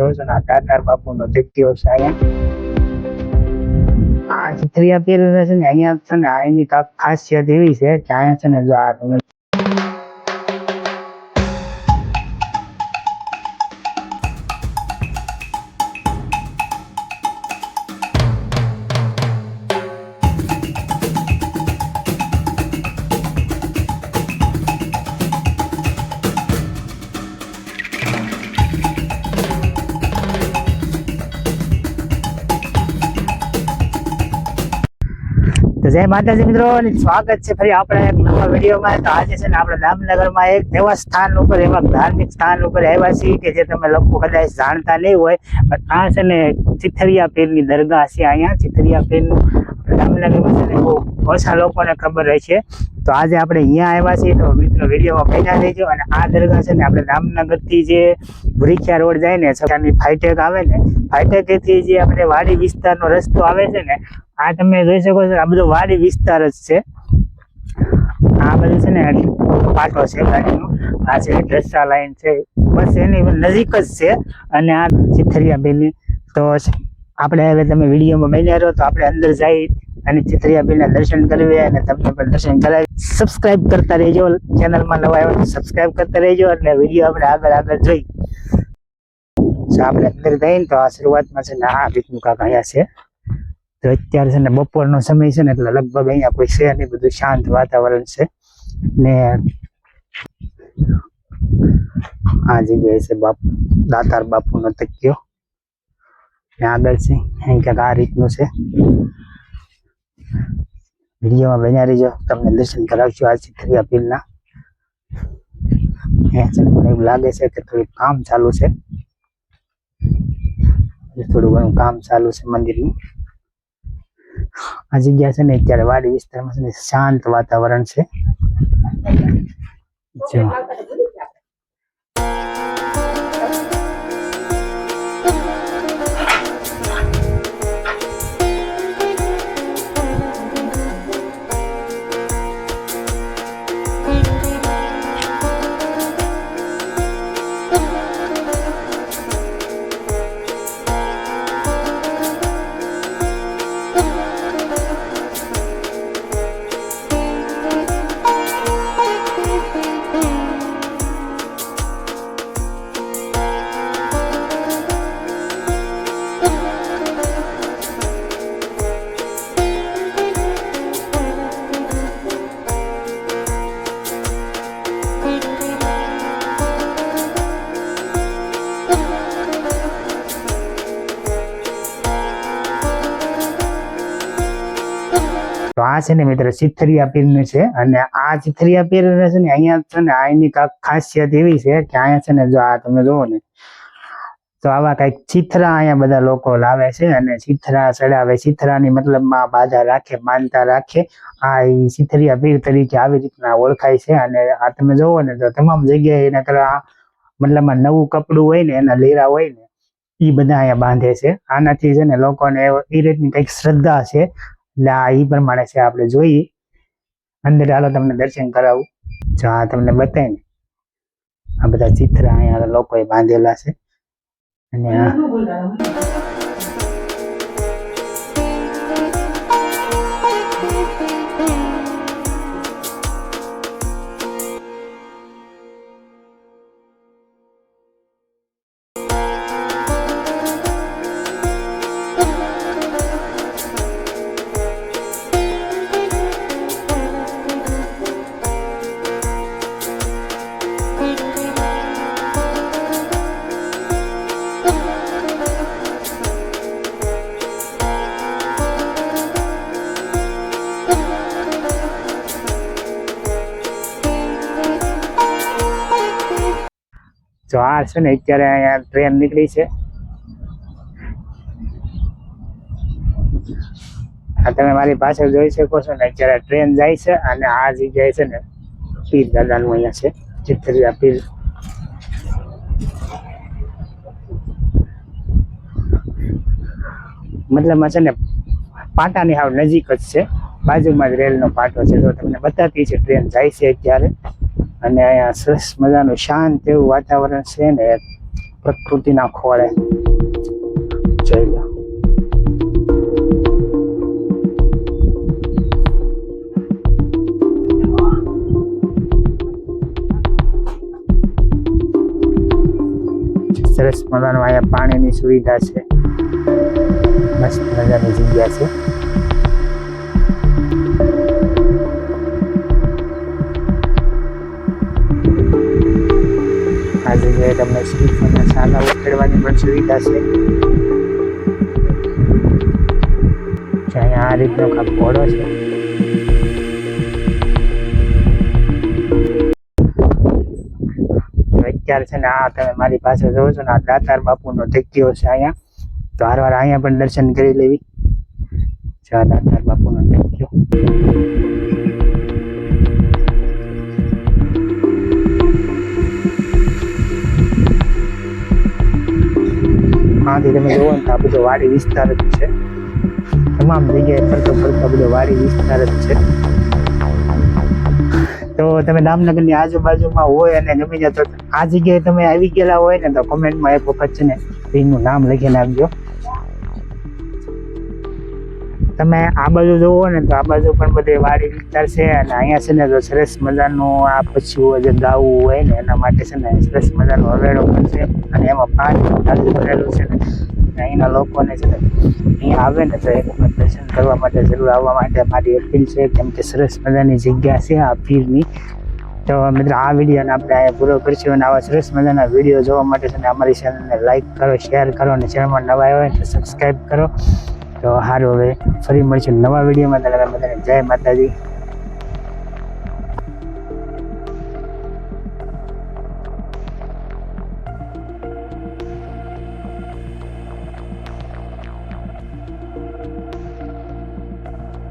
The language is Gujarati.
જોવો છો આ દાતાર બાપુનો દીકરીઓ છે અહીંયા. આ ચિત્રિયા પીર છે ને અહીંયા છે ને કાંઈક ખાસિયત એવી છે કે અહીંયા છે ને જો આ તમે જય માતાજી મિત્રો સ્વાગત છે ફરી આપણે એક નવા વિડીયોમાં. તો આજે છે ને આપણે દામનગરમાં એક એવા સ્થાન ઉપર, એવા ધાર્મિક સ્થાન ઉપર આવ્યા છીએ કે જે તમે લોકો કદાચ જાણતા નહીં હોય, પણ આ છે ને ચિથરિયા પીરની દરગાહ છે અહીંયા. ચિથરિયા પીરનું દામનગરમાં છે ને બહુ ઓછા લોકોને ખબર હોય છે. તો આજે આપણે અહીંયા આવ્યા છીએ. તો મિત્રો, વિડીયોમાં બન્યા રહેજો અને આ દરગાહ છે ને આપણે જામનગરથી જે ભૂરીખિયા રોડ જાય ને સૌની ફાઈટેક આવે ને ફાઈટેકેથી જે આપણે વાડી વિસ્તારનો રસ્તો આવે છે ને આ તમે જોઈ શકો છો, આ બધો વાડી વિસ્તાર જ છે. આ બધું છે ને પાટો છે ગાડીનો. આ છે ડ્રેસા લાઈન છે. બસ એની નજીક જ છે. અને આ ચિથરિયા બેની તો આપણે હવે તમે વિડીયોમાં બન્યા રહો તો આપણે અંદર જઈ અને ચિત્રિયા બેનના દર્શન કરવી અને તમને પણ દર્શન કરાવી. સબસ્ક્રાઇબ કરતા રહેજો. ચેનલમાં નવા આવ્યો તો કરતા રહેજો એટલે વીડિયો આપણે આગળ આગળ જોઈ. આપણે અંદર જઈને તો આ શરૂઆતમાં છે ને આ રીતનું કાંક અહીંયા છે. તો અત્યારે છે ને બપોરનો સમય છે ને એટલે લગભગ અહીંયા કોઈ છે નહીં, બધું શાંત વાતાવરણ છે. ને આ જગ્યાએ છે બાપુ, દાતાર બાપુનો તકિયો. ને આગળ છે, અહીં ક્યાંક આ રીતનું છે. વિડીયોમાં બન્યા રહીજો, તમને દર્શન કરાવશું આ ચિત્રિયા પીરના છે ને મને એવું લાગે છે કે થોડું કામ ચાલુ છે. થોડું ઘણું કામ ચાલુ છે મંદિરનું. આ જગ્યા છે ને અત્યારે વાડી વિસ્તારમાં છે ને શાંત વાતાવરણ છે. જો આ છે ને મિત્ર ચિથરિયા પીરનું છે. અને આ ચિથરિયા પીર છે ને અહીંયા છે ને આની ખાસિયત એવી છે કે અહીંયા છે ને જો આ તમે જુઓ ને, તો આવા કંઈક ચિથરા અહીંયા બધા લોકો લાવે છે અને ચિથરા ચડાવે ચિથરાની મતલબમાં બાધા રાખે, માનતા રાખે. આ ચિથરિયા પીર તરીકે આવી રીતના ઓળખાય છે અને આ તમે જોવો ને તો તમામ જગ્યાએ એના કરવા મતલબમાં નવું કપડું હોય ને, એના લેરા હોય ને એ બધા અહીંયા બાંધે છે. આનાથી છે ને લોકોને એ રીતની કંઈક શ્રદ્ધા છે. એટલે આ ઈ પ્રમાણે છે આપણે જોઈએ. અંદર હાલો તમને દર્શન કરાવું. જો આ તમને બતાય ને, આ બધા ચિત્ર અહીંયા લોકોએ બાંધેલા છે. અને આ જો આ છે ને અત્યારે અહીંયા ટ્રેન નીકળી છે. આ તમે મારી પાછળ જોઈ શકો છો ને અત્યારે ટ્રેન જાય છે અને આ જગ્યાએ છે ને પીર દાદાનું અહીંયા છે ચિત્તરિયા પીર. મતલબમાં છે ને પાટાની હાવ નજીક જ છે, બાજુમાં જ રેલનો પાટો છે. તો તમને બતાતી છે ટ્રેન જાય છે અત્યારે. અને અહીંયા સરસ મજાનું શાંત એવું વાતાવરણ છે ને પ્રકૃતિના ખોળે. જઈ લો સરસ મજાનું અહીંયા પાણીની સુવિધા છે. મસ્ત મજાની જગ્યા છે. આ જગ્યાએ તમને શ્રીફળના સાલા ઉતરવાની પણ સુવિધા છે. જે અહીંયા આ રીતનો કાંક ઘોડો છે. તો અત્યારે છે ને આ તમે મારી પાસે જોવો છો ને, આ દાતાર બાપુનો ટેકીઓ છે અહીંયા. તો વાર વાર અહીંયા પણ દર્શન કરી લેવી. જો આ દાતાર બાપુનો ટેકીઓ આથી તમે જોવો ને તો આ બધો વાડી વિસ્તાર જ છે. તમામ જગ્યાએ ફરતો ફરતો બધો વાડી વિસ્તાર જ છે. તો તમે દામનગરની આજુબાજુમાં હોય અને ગમી જાય તો આ જગ્યાએ તમે આવી ગયેલા હોય ને તો કોમેન્ટમાં એક વખત છે ને એનું નામ લખી નાખજો તમે આ બાજુ જુઓ ને તો આ બાજુ પણ બધે વાડી વિસ્તાર છે અને અહીંયા છે ને તો સરસ મજાનું આ પછી જે ગાવું હોય ને એના માટે છે ને સરસ મજાનો હવેડો પણ છે અને એમાં પાણી ટાંકી ભરેલું છે ને. અહીંના લોકોને છે ને અહીંયા આવે ને તો વખત દર્શન કરવા માટે જરૂર આવવા માટે મારી અપીલ છે કેમ કે સરસ મજાની જગ્યા છે આ પીરની. તો મિત્રો આ વિડીયોને આપણે અહીંયા પૂરો કરીશું અને આવા સરસ મજાના વીડિયો જોવા માટે છે ને અમારી ચેનલને લાઈક કરો શેર કરો અને ચેનલમાં નવા હોય તો સબસ્ક્રાઈબ કરો. તો સારું હવે. ફરી મળીશું નવા વિડીયોમાં. ત્યારે બધાને જય માતાજી.